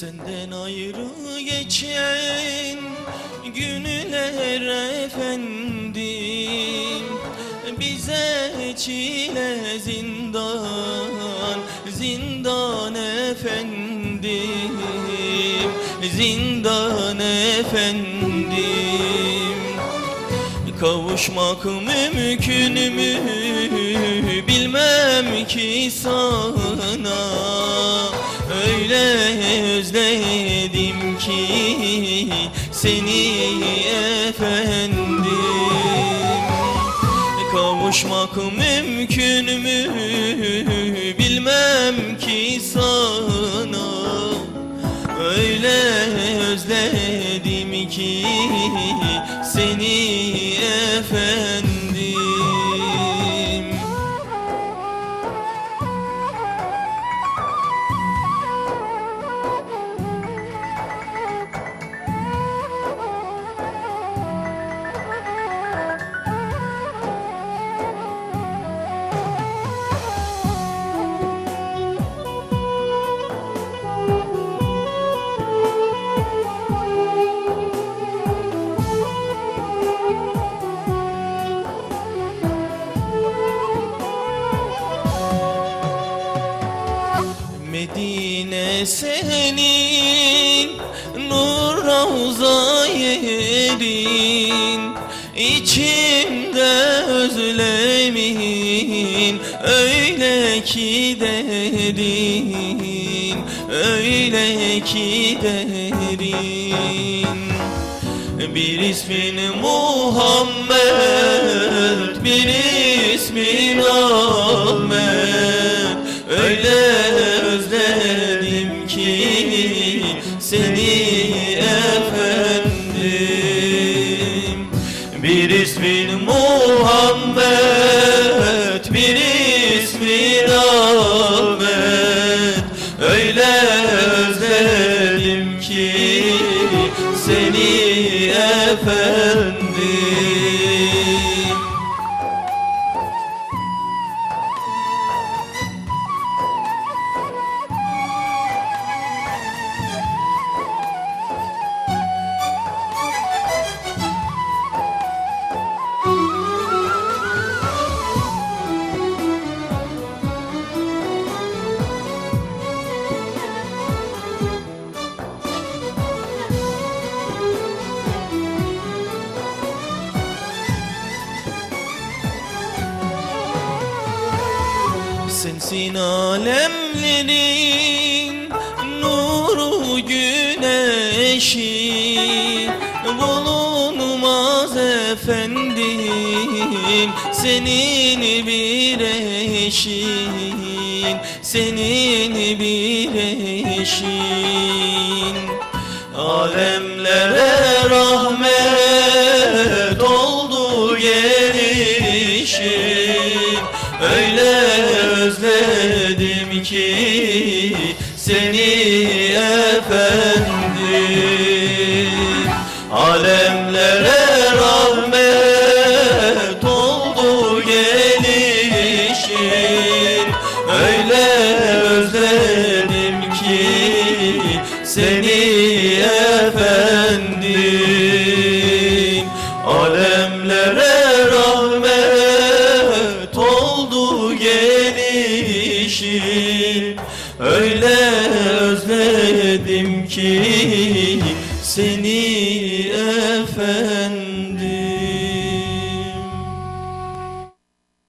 Senden ayrı geçen günler efendim. Bize çile zindan, zindan efendim. Zindan efendim. Kavuşmak mümkün mü? Bilmem ki sana Öyle özledim ki seni efendim. Kavuşmak mümkün mü bilmem ki sana. Öyle özledim ki seni Medine senin nur ravza yerin. İçimde özlemin öyle ki derin Öyle ki derin. Bir ismin Muhammed Bir ismin Ahmet Bir ismin Muhammed Bir ismin Ahmet. Öyle özledim ki Seni efendim Sensin alemlerin nuru güneşi Bulunmaz efendim senin bir eşin Senin bir eşin. Alemlere rahmet oldu gelişin Öyle özledim ki seni efendim. Alemlere rahmet oldu gelişin Öyle özledim ki seni efendim. Alemlere özledim ki seni efendim